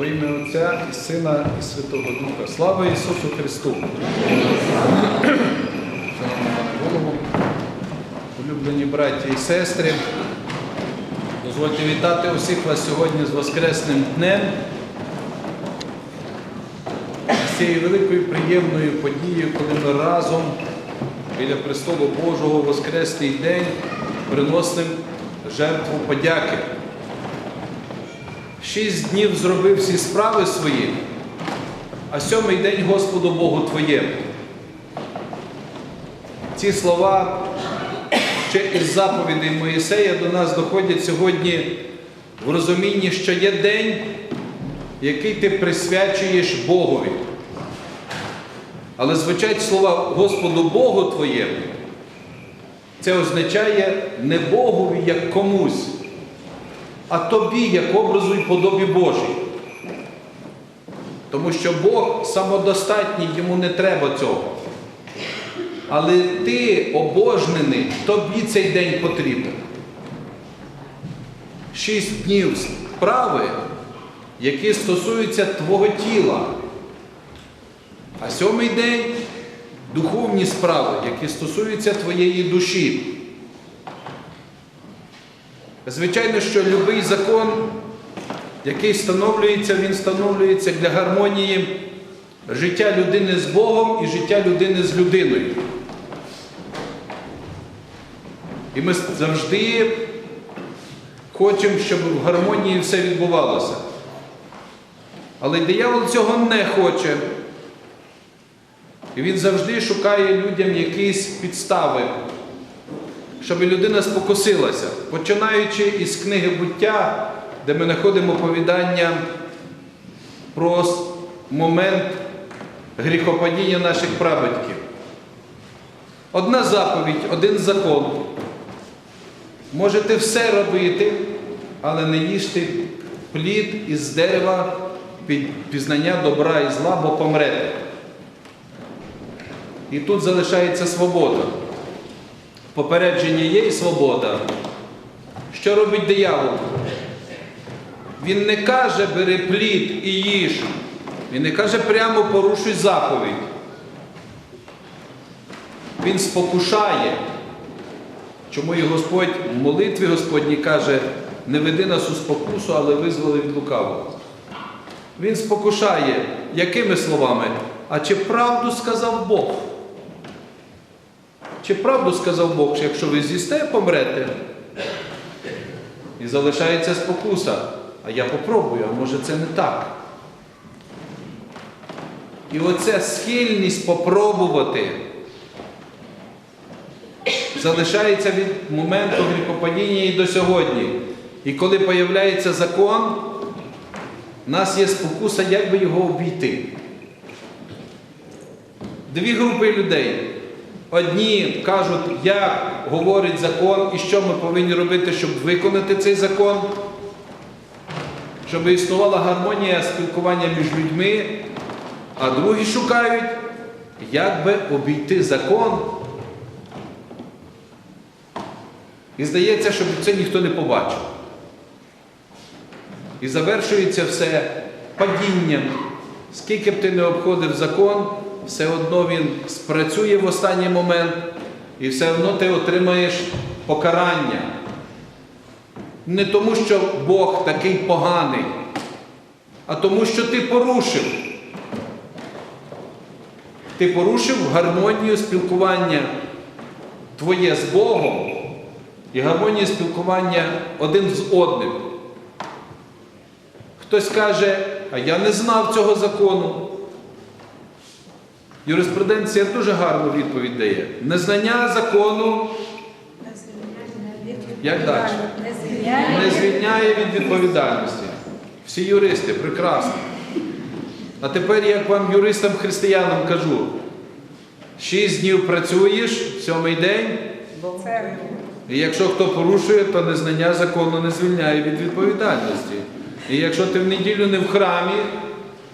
Во ім'я Отця і Сина і Святого Духа. Слава Ісусу Христу! Голову, улюблені браті і сестри, дозвольте вітати усіх вас сьогодні з Воскресним днем. З цією великою приємною подією, коли ми разом біля престолу Божого Воскресний день приносимо жертву подяки. Шість днів зробив всі справи свої, а сьомий день Господу Богу Твоєму. Ці слова ще із заповідей Моїсея до нас доходять сьогодні в розумінні, що є день, який ти присвячуєш Богові. Але звучать слова Господу Богу Твоєму. Це означає не Богові як комусь, а тобі як образу і подобі Божій. Тому що Бог самодостатній, йому не треба цього. Але ти обожнений, тобі цей день потрібен. Шість днів справи, які стосуються твого тіла. А сьомий день духовні справи, які стосуються твоєї душі. Звичайно, що будь-який закон, який встановлюється, він встановлюється для гармонії життя людини з Богом і життя людини з людиною. І ми завжди хочемо, щоб в гармонії все відбувалося. Але диявол цього не хоче. І він завжди шукає людям якісь підстави, щоб людина спокусилася, починаючи із книги буття, де ми знаходимо повідання про момент гріхопадіння наших прабатьків. Одна заповідь, один закон. Можете все робити, але не їжте плід із дерева пізнання добра і зла, бо помрете. І тут залишається свобода. Попередження є і свобода. Що робить диявол? Він не каже, бери плід і їж. Він не каже прямо порушуй заповідь. Він спокушає. Чому і Господь в молитві Господній каже, не веди нас у спокусу, але визволи від лукавого. Він спокушає, якими словами? А чи правду сказав Бог? Чи правду сказав Бог, що якщо ви з'їсте, помрете? І залишається спокуса. А я попробую, а може це не так. І оця схильність попробувати залишається від моменту гріхопадіння і до сьогодні. І коли появляється закон, у нас є спокуса, як би його обійти. Дві групи людей. Одні кажуть, як говорить закон і що ми повинні робити, щоб виконати цей закон, щоб існувала гармонія спілкування між людьми, а другі шукають, як би обійти закон. І здається, щоб це ніхто не побачив. І завершується все падінням. Скільки б ти не обходив закон, все одно він спрацює в останній момент, і все одно ти отримаєш покарання. Не тому, що Бог такий поганий, а тому, що ти порушив. Ти порушив гармонію спілкування твоє з Богом і гармонію спілкування один з одним. Хтось каже, а я не знав цього закону. Юриспруденція дуже гарну відповідь дає. Незнання закону Як далі? не звільняє від відповідальності. Всі юристи, прекрасно. А тепер, як вам, юристам-християнам, кажу, шість днів працюєш, сьомий день, і якщо хто порушує, то незнання закону не звільняє від відповідальності. І якщо ти в неділю не в храмі,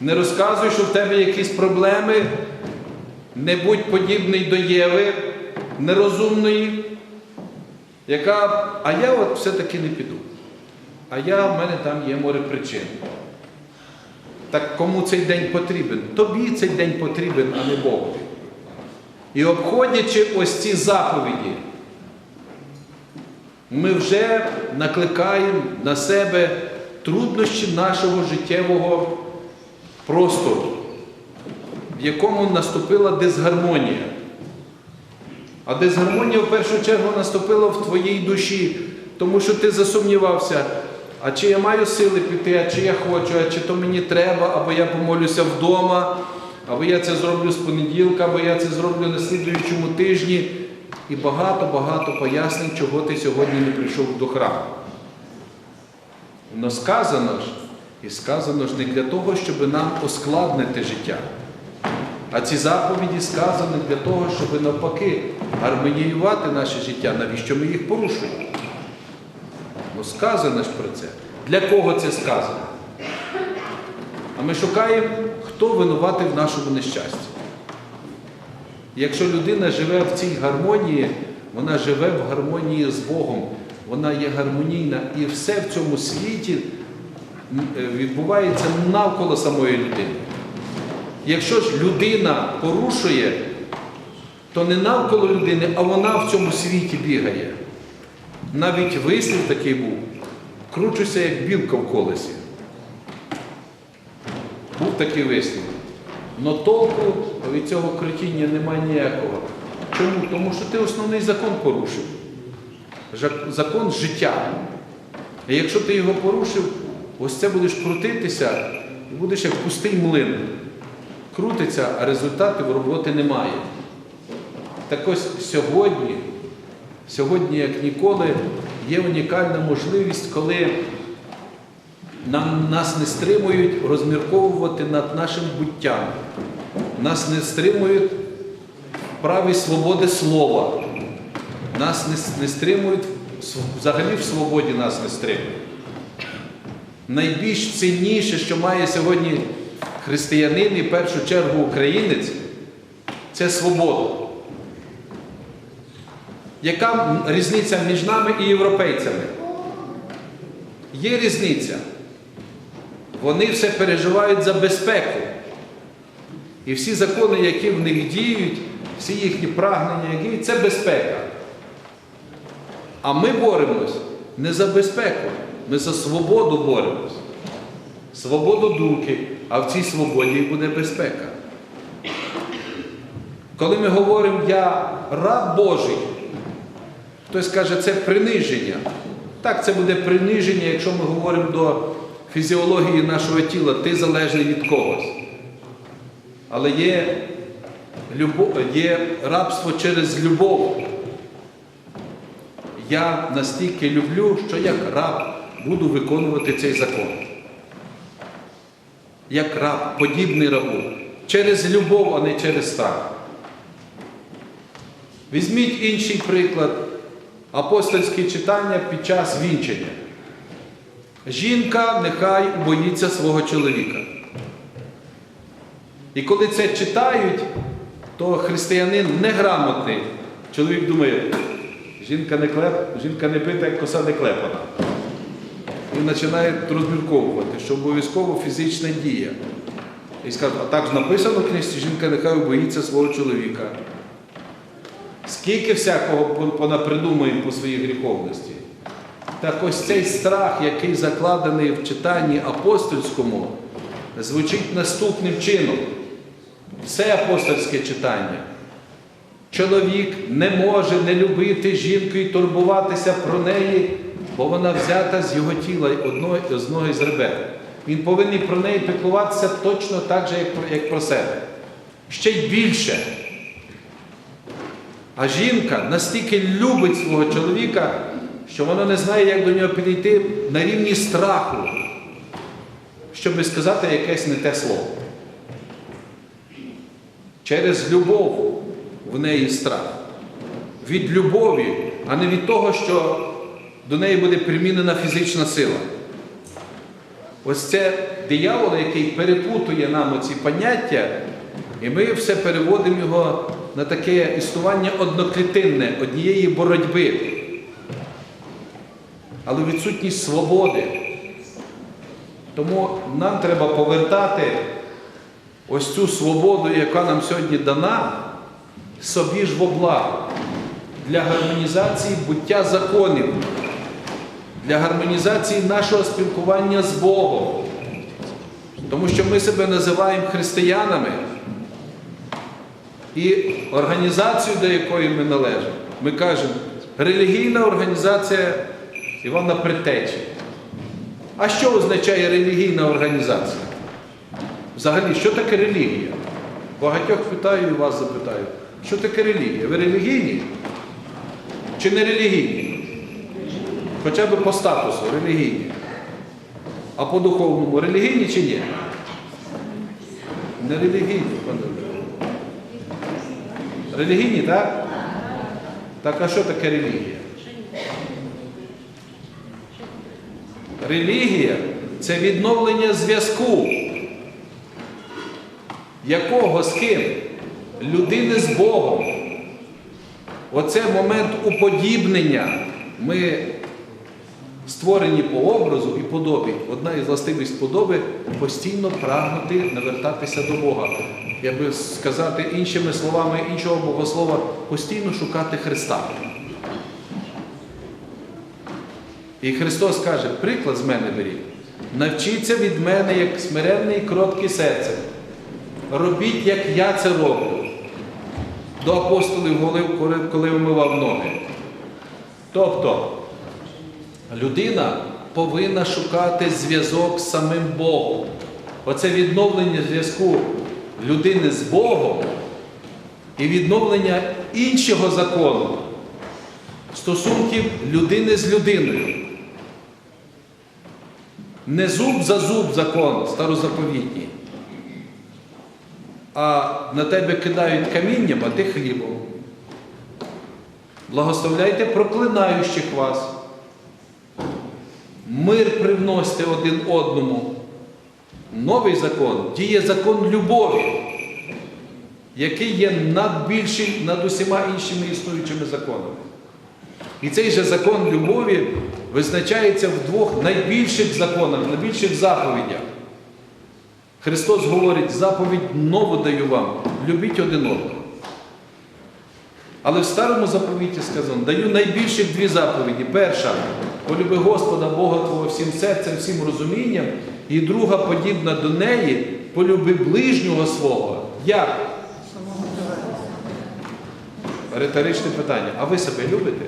не розказуєш, що в тебе якісь проблеми, не будь подібний до Єви, нерозумної, яка, а я от все-таки не піду. А я, в мене там є море причин. Так кому цей день потрібен? Тобі цей день потрібен, а не Богу. І обходячи ось ці заповіді, ми вже накликаємо на себе труднощі нашого життєвого простору, в якому наступила дисгармонія. А дисгармонія в першу чергу наступила в твоїй душі, тому що ти засумнівався, а чи я маю сили піти, а чи я хочу, а чи то мені треба, або я помолюся вдома, або я це зроблю з понеділка, або я це зроблю на слідуючому тижні. І багато-багато пояснень, чого ти сьогодні не прийшов до храму. Но сказано ж, і сказано ж не для того, щоб нам ускладнити життя. А ці заповіді сказані для того, щоб навпаки гармоніювати наше життя, навіщо ми їх порушуємо. Ну сказано ж про це. Для кого це сказано? А ми шукаємо, хто винуватий в нашому нещасті. Якщо людина живе в цій гармонії, вона живе в гармонії з Богом, вона є гармонійна і все в цьому світі е, відбувається навколо самої людини. Якщо ж людина порушує, то не навколо людини, а вона в цьому світі бігає. Навіть вислів такий був. Кручуся, як білка в колесі. Був такий вислів. Но толку від цього крутіння немає ніякого. Чому? Тому що ти основний закон порушив. Закон життя. І якщо ти його порушив, ось це будеш крутитися і будеш як пустий млин. Крутиться, а результатів роботи немає. Так ось сьогодні, сьогодні, як ніколи, є унікальна можливість, коли нам, нас не стримують розмірковувати над нашим буттям. Нас не стримують праві свободи слова. Нас не, не стримують, взагалі в свободі нас не стримують. Найбільш цінніше, що має сьогодні християнин і в першу чергу українець, це свобода. Яка різниця між нами і європейцями? Є різниця. Вони все переживають за безпеку. І всі закони, які в них діють, всі їхні прагнення, які це безпека. А ми боремось не за безпеку, ми за свободу боремось. Свободу думки, а в цій свободі буде безпека. Коли ми говоримо я раб Божий, хтось каже, це приниження. Так, це буде приниження, якщо ми говоримо до фізіології нашого тіла, ти залежний від когось. Але є, є рабство через любов. Я настільки люблю, що як раб буду виконувати цей закон. Як раб, подібний рабу. Через любов, а не через страх. Візьміть інший приклад апостольське читання під час вінчення. Жінка нехай боїться свого чоловіка. І коли це читають, то християнин неграмотний. Чоловік думає, жінка не, клеп, жінка не бита, як коса не клепана. І починає розмірковувати, що обов'язково фізична дія. І скажуть, а так написано в книжці, жінка нехай боїться свого чоловіка. Скільки всякого понапридумуємо по своїй гріховності. Так ось цей страх, який закладений в читанні апостольському, звучить наступним чином. Все апостольське читання. Чоловік не може не любити жінку і турбуватися про неї, бо вона взята з його тіла одної, одного із ребер. Він повинен про неї піклуватися точно так же, як про себе. Ще й більше. А жінка настільки любить свого чоловіка, що вона не знає, як до нього підійти на рівні страху, щоб сказати якесь не те слово. Через любов в неї страх. Від любові, а не від того, що до неї буде примінена фізична сила. Ось це диявол, який перепутує нам оці поняття, і ми все переводимо його на таке існування одноклітинне, однієї боротьби. Але відсутність свободи. Тому нам треба повертати ось цю свободу, яка нам сьогодні дана, собі ж во благо для гармонізації буття законів, для гармонізації нашого спілкування з Богом. Тому що ми себе називаємо християнами і організацію, до якої ми належимо, ми кажемо, релігійна організація Івана Предтечі. А що означає релігійна організація? Взагалі, що таке релігія? Багатьох питаю і вас запитаю, що таке релігія? Ви релігійні чи не релігійні? Хоча б по статусу релігійні. А по духовному релігійні чи ні? Не релігійні, пане. Релігійні, так? Так а що таке релігія? Релігія це відновлення зв'язку. Якого з ким? Людини з Богом. Оце момент уподібнення. Ми створені по образу і подобі. Одна із властивість подоби постійно прагнути навертатися до Бога. Я би сказати іншими словами, іншого богослова, постійно шукати Христа. І Христос каже, приклад з мене беріть. Навчіться від мене, як смиренне і кротке серце. Робіть, як я це роблю. До апостолів голив, коли вмивав ноги. Тобто, людина повинна шукати зв'язок з самим Богом. Оце відновлення зв'язку людини з Богом і відновлення іншого закону, стосунків людини з людиною. Не зуб за зуб закон старозаповітній, а на тебе кидають камінням, а ти хлібом. Благословляйте проклинаючих вас. Мир привносьте один одному. Новий закон діє закон любові, який є надбільший над усіма іншими існуючими законами. І цей же закон любові визначається в двох найбільших законах, найбільших заповідях. Христос говорить, заповідь нову даю вам, любіть один одного. Але в старому заповіті сказано, даю найбільших дві заповіді. Перша полюби Господа Бога Твого всім серцем, всім розумінням. І друга, подібна до неї, полюби ближнього свого. Як? Риторичне питання. А ви себе любите?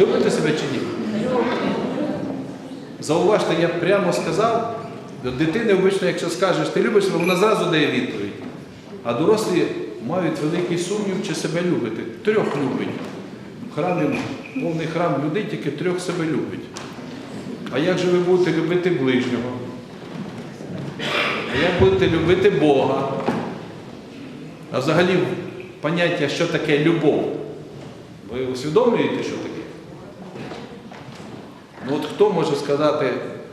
Любите себе чи ні? Зауважте, я прямо сказав, до дитини обично, якщо скажеш, ти любиш себе, вона зразу дає відповідь. А дорослі мають великий сумнів, чи себе любити. Трьох любить. В повний храм людей тільки трьох себе любить. А як же ви будете любити ближнього? А як будете любити Бога? А взагалі поняття, що таке любов. Ви усвідомлюєте, що таке? Ну от хто може сказати,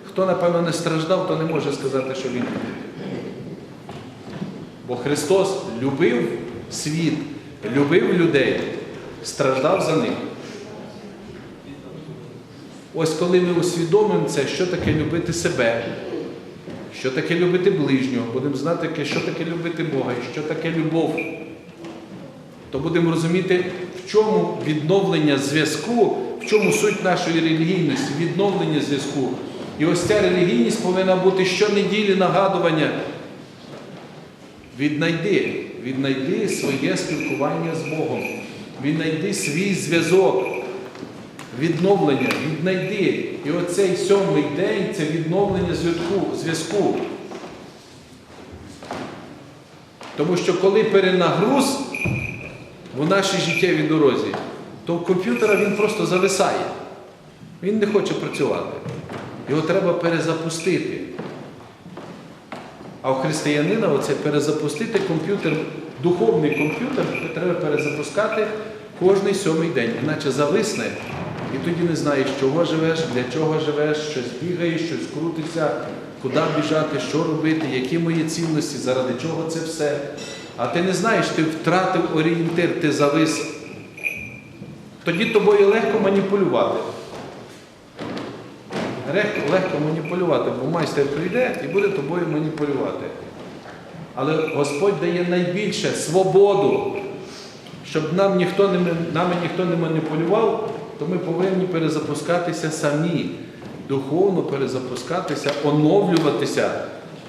хто, напевно, не страждав, то не може сказати, що він любить. Бо Христос любив світ, любив людей, страждав за них. Ось коли ми усвідомимо це, що таке любити себе, що таке любити ближнього, будемо знати, що таке любити Бога і що таке любов, то будемо розуміти, в чому відновлення зв'язку, в чому суть нашої релігійності, відновлення зв'язку. І ось ця релігійність повинна бути щонеділі нагадування. Віднайди, віднайди своє спілкування з Богом, віднайди свій зв'язок, відновлення, віднайди. І оцей сьомий день це відновлення зв'язку. Тому що коли перенагруз в нашій життєвій дорозі, то в комп'ютера він просто зависає. Він не хоче працювати. Його треба перезапустити. А у християнина оце перезапустити комп'ютер, духовний комп'ютер треба перезапускати кожний сьомий день, іначе зависне, і тоді не знаєш, чого живеш, для чого живеш, щось бігаєш, щось крутиться, куди біжати, що робити, які мої цінності, заради чого це все. А ти не знаєш, ти втратив орієнтир, ти завис. Тоді тобою легко маніпулювати. Легко, маніпулювати, бо майстер прийде і буде тобою маніпулювати. Але Господь дає найбільше свободу, щоб нам ніхто не, нами ніхто не маніпулював, то ми повинні перезапускатися самі, духовно перезапускатися, оновлюватися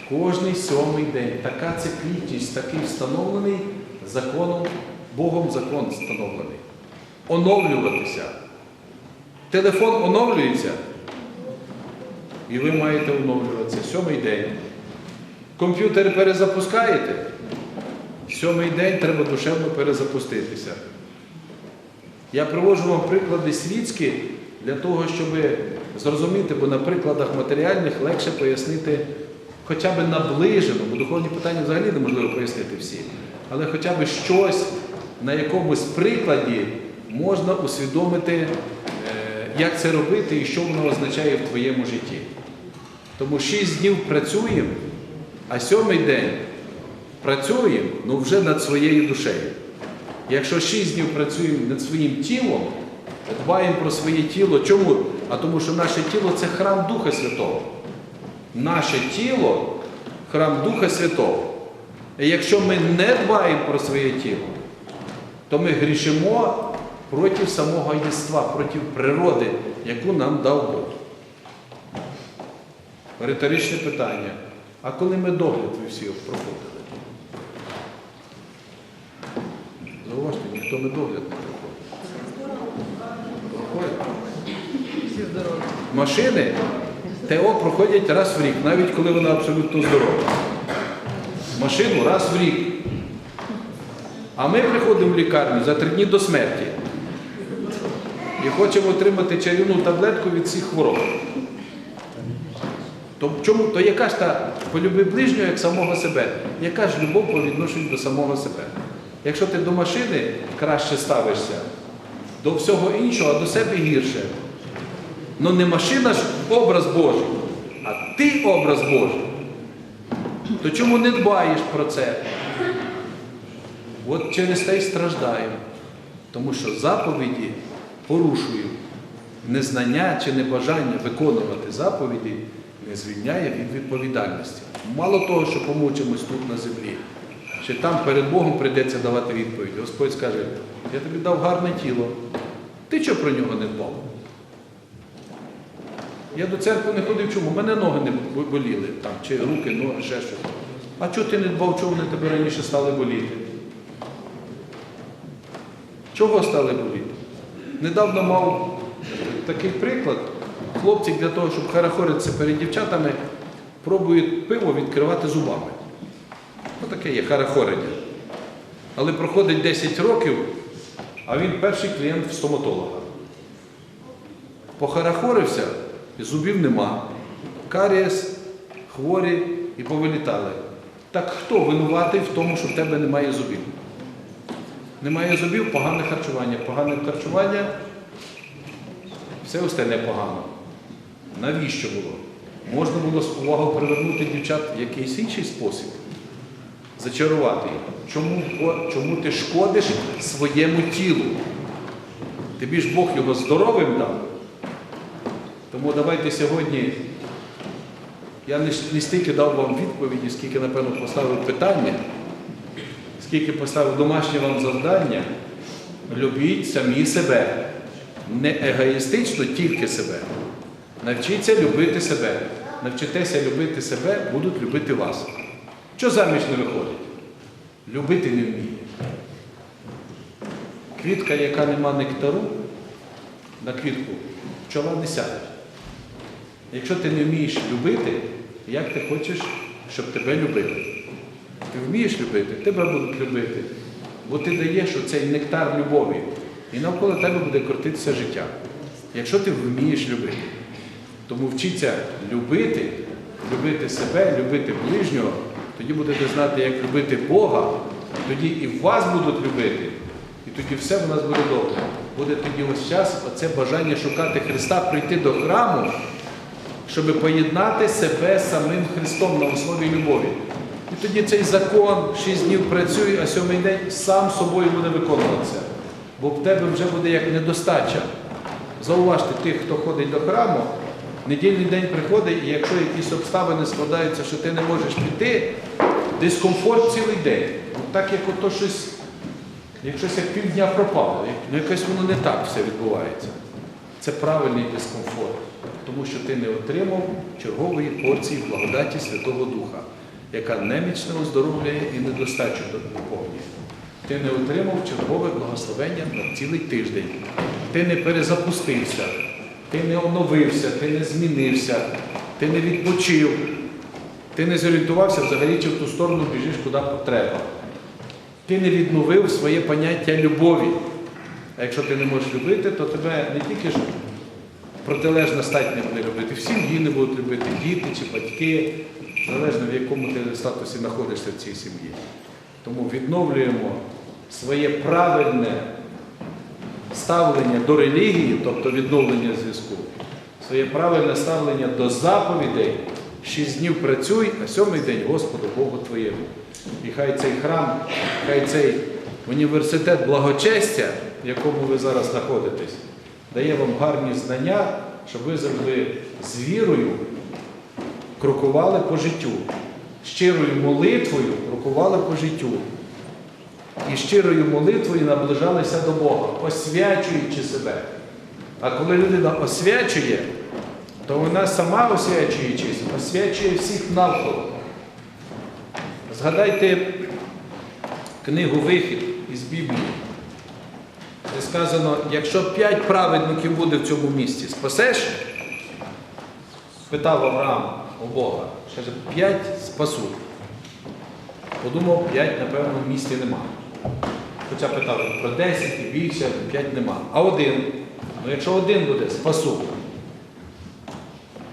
кожний сьомий день. Така циклічність, такий встановлений законом, Богом закон встановлений. Оновлюватися. Телефон оновлюється, і ви маєте оновлюватися сьомий день. Комп'ютер перезапускаєте. Сьомий день треба душевно перезапуститися. Я привожу вам приклади світські для того, щоб зрозуміти, бо на прикладах матеріальних легше пояснити хоча б наближено, бо духовні питання взагалі неможливо пояснити всі, але хоча б щось на якомусь прикладі можна усвідомити, е, як це робити і що воно означає в твоєму житті. Тому шість днів працюємо, а сьомий день працюємо ну вже над своєю душею. Якщо шість днів працюємо над своїм тілом, дбаємо про своє тіло. Чому? А тому що наше тіло це храм Духа Святого. Наше тіло храм Духа Святого. І якщо ми не дбаємо про своє тіло, то ми грішимо проти самого єства, проти природи, яку нам дав Бог. Риторичне питання. А коли ми догляд ви всі проходили? Зауважте, ніхто не догляд не проходить. Проходить. Машини ТО проходять раз в рік, навіть коли вона абсолютно здорова. Машину раз в рік. А ми приходимо в лікарню за три дні до смерті і хочемо отримати чарівну таблетку від всіх хвороб. То, чому, то яка ж та полюби ближнього як самого себе? Яка ж любов по відношенню до самого себе? Якщо ти до машини краще ставишся, до всього іншого, а до себе гірше. Ну не машина ж образ Божий, а ти образ Божий. То чому не дбаєш про це? От через те й страждаємо. Тому що заповіді порушую. Незнання чи небажання виконувати заповіді не звільняє від відповідальності. Мало того, що помучимось тут на землі, ще там перед Богом прийдеться давати відповідь. Господь скаже, я тобі дав гарне тіло. Ти чого про нього не дбав? Я до церкви не ходив, чому? У мене ноги не боліли, там, чи руки, ноги, ще щось. А чого ти не дбав, чого вони тебе раніше стали боліти? Чого стали боліти? Недавно мав такий приклад. Хлопці для того, щоб харахоритися перед дівчатами, пробують пиво відкривати зубами. Ну таке є харахорення. Але проходить 10 років, а він перший клієнт в стоматолога. Похарахорився, і зубів нема. Карієс, хворі і повилітали. Так хто винуватий в тому, що в тебе немає зубів? Немає зубів, погане харчування. Погане харчування, все остальне погано. Навіщо було? Можна було увагу привернути дівчат в якийсь інший спосіб. Зачарувати їх. Чому, чому ти шкодиш своєму тілу? Тобі ж Бог його здоровим дав. Тому давайте сьогодні, я не стільки дав вам відповіді, скільки, напевно, поставив питання, скільки поставив домашнє вам завдання, любіть самі себе. Не егоїстично тільки себе. Навчіться любити себе. Навчитеся любити себе, будуть любити вас. Що заміж не виходить? Любити не вміє. Квітка, яка нема нектару, на квітку пчола не сяде. Якщо ти не вмієш любити, як ти хочеш, щоб тебе любили? Ти вмієш любити, тебе будуть любити. Бо ти даєш оцей нектар любові. І навколо тебе буде крутитися життя. Якщо ти вмієш любити. Тому вчіться любити, любити себе, любити ближнього, тоді будете знати, як любити Бога, тоді і вас будуть любити, і тоді все в нас буде добре. Буде тоді ось час, оце бажання шукати Христа, прийти до храму, щоб поєднати себе з самим Христом на основі любові. І тоді цей закон шість днів працює, а сьомий день сам собою буде виконуватися. Бо в тебе вже буде як недостача. Зауважте тих, хто ходить до храму, недільний день приходить, і якщо якісь обставини складаються, що ти не можеш піти, дискомфорт цілий день. Ну, так як ото щось, як щось як півдня пропало, ну якось воно не так все відбувається. Це правильний дискомфорт, тому що ти не отримав чергової порції благодаті Святого Духа, яка немічно оздоровлює і недостачу доповнює. Ти не отримав чергове благословення на цілий тиждень. Ти не перезапустився, ти не оновився, ти не змінився, ти не відпочив, ти не зорієнтувався взагалі, чи в ту сторону біжиш, куди треба. Ти не відновив своє поняття любові. А якщо ти не можеш любити, то тебе не тільки ж протилежна стать не буде любити, всі не будуть любити, діти чи батьки, залежно в якому ти статусі знаходишся в цій сім'ї. Тому відновлюємо своє правильне ставлення до релігії, тобто відновлення зв'язку, своє правильне ставлення до заповідей. Шість днів працюй, а сьомий день Господу Богу твоєму. І хай цей храм, хай цей університет благочестя, в якому ви зараз знаходитесь, дає вам гарні знання, щоб ви завжди з вірою крокували по життю, щирою молитвою крокували по життю. І щирою молитвою наближалися до Бога, освячуючи себе. А коли людина освячує, то вона сама освячуючись, освячує всіх навколо. Згадайте книгу Вихід із Біблії, де сказано, якщо п'ять праведників буде в цьому місті, спасеш? Спитав Авраам у Бога. Каже, п'ять спасу. Подумав, п'ять, напевно, в місті нема. Хоча питав про 10 і більше, 5 нема. А один. Ну якщо один буде, спасу.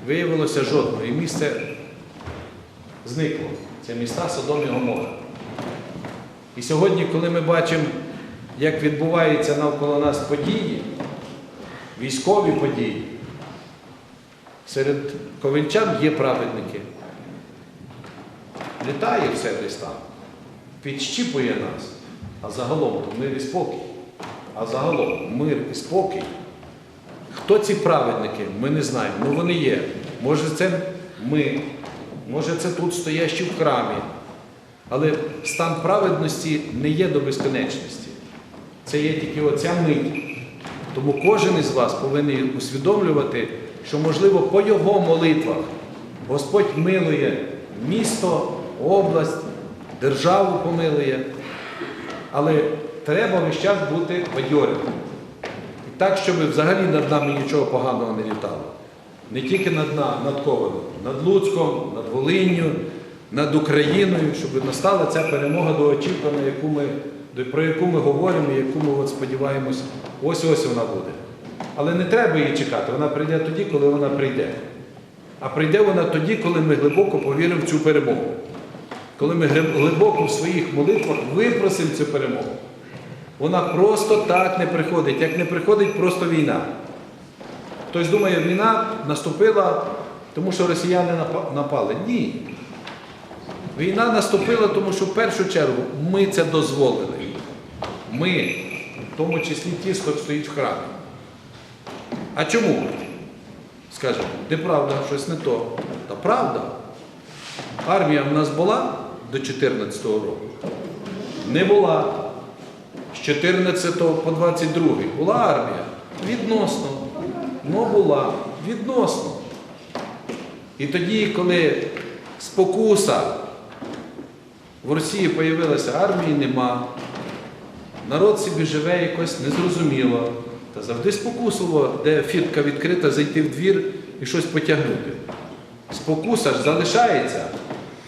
Виявилося жодного. І місце зникло. Це міста Содом і Гомора. І сьогодні, коли ми бачимо, як відбуваються навколо нас події, військові події, серед ковенчан є праведники. Літає все десь там, підщіпує нас. А загалом то мир і спокій. А загалом мир і спокій. Хто ці праведники? Ми не знаємо. Ну вони є. Може це ми, може це тут стоящі в храмі. Але стан праведності не є до безконечності. Це є тільки оця мить. Тому кожен із вас повинен усвідомлювати, що, можливо, по його молитвах Господь милує місто, область, державу помилує. Але треба весь час бути бадьорим. Так, щоб взагалі над нами нічого поганого не літало. Не тільки над, на- над Ковалем, над Луцьком, над Волинню, над Україною, щоб настала ця перемога доочікувана, яку ми, про яку ми говоримо, яку ми от сподіваємось, ось-ось вона буде. Але не треба її чекати, вона прийде тоді, коли вона прийде. А прийде вона тоді, коли ми глибоко повіримо в цю перемогу. Коли ми глибоко в своїх молитвах випросимо цю перемогу. Вона просто так не приходить, як не приходить просто війна. Хтось думає, війна наступила, тому що росіяни напали. Ні. Війна наступила, тому що в першу чергу ми це дозволили. Ми, в тому числі ті, хто стоїть в храмі. А чому? Скажемо, неправда, щось не то. Та правда. Армія в нас була до 14 року? Не була. З 14 по 22 була армія? Відносно. Ну була. Відносно. І тоді, коли спокуса в Росії появилася, армії нема, народ собі живе якось незрозуміло. Та завжди спокусливо, де фіртка відкрита, зайти в двір і щось потягнути. Спокуса ж залишається.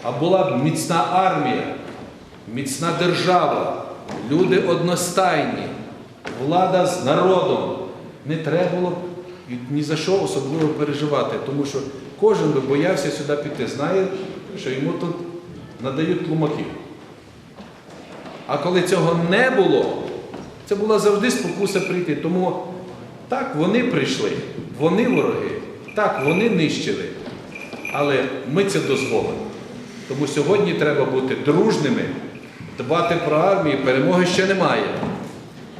А була б міцна армія, міцна держава, люди одностайні, влада з народом. Не треба було ні за що особливо переживати, тому що кожен би боявся сюди піти, знає, що йому тут надають тлумаків. А коли цього не було, це була завжди спокуса прийти. Тому так вони прийшли, вони вороги, так вони нищили. Але ми це дозволимо. Тому сьогодні треба бути дружними, дбати про армію, перемоги ще немає.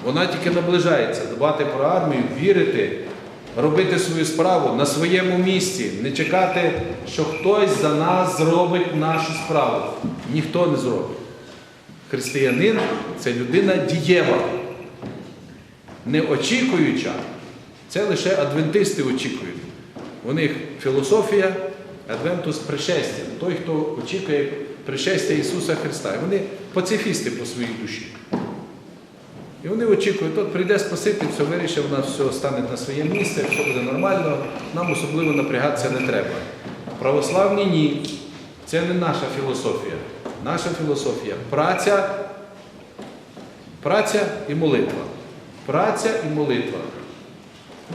Вона тільки наближається. Дбати про армію, вірити, робити свою справу на своєму місці, не чекати, що хтось за нас зробить нашу справу. Ніхто не зробить. Християнин це людина дієва, не очікуюча. Це лише адвентисти очікують. У них філософія адвентус пришестя. Той, хто очікує пришестя Ісуса Христа. І вони пацифісти по своїй душі. І вони очікують, от прийде Спаситель, все вирішив, нас все стане на своє місце, все буде нормально, нам особливо напрягатися не треба. Православні ні. Це не наша філософія. Наша філософія праця, праця і молитва. Праця і молитва.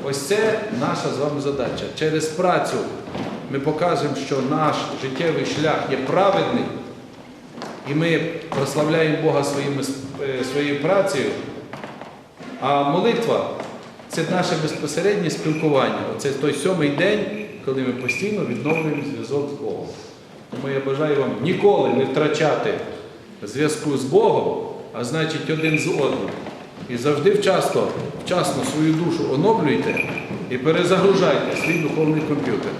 Ось це наша з вами задача. Через працю ми покажемо, що наш життєвий шлях є праведний, і ми прославляємо Бога своїми, е, своєю працею. А молитва це наше безпосереднє спілкування. Це той сьомий день, коли ми постійно відновлюємо зв'язок з Богом. Тому я бажаю вам ніколи не втрачати зв'язку з Богом, а значить один з одним. І завжди вчасно, вчасно свою душу оновлюйте і перезагружайте свій духовний комп'ютер.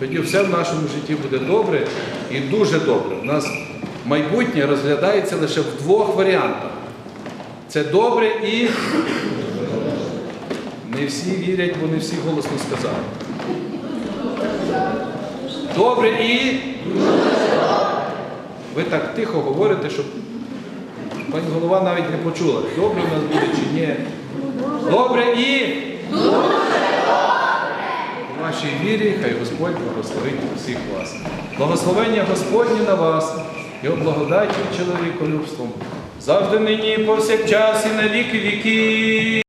Тоді все в нашому житті буде добре і дуже добре. У нас майбутнє розглядається лише в двох варіантах. Це добре і не всі вірять, бо не всі голосно сказали. Добре і. Ви так тихо говорите, щоб пані голова навіть не почула. Добре у нас буде чи ні. Добре і. У вашій вірі, хай Господь благословить усіх вас. Благословення Господні на вас, його благодаті чоловіколюбством. Завжди нині повсякчас і на віки віки.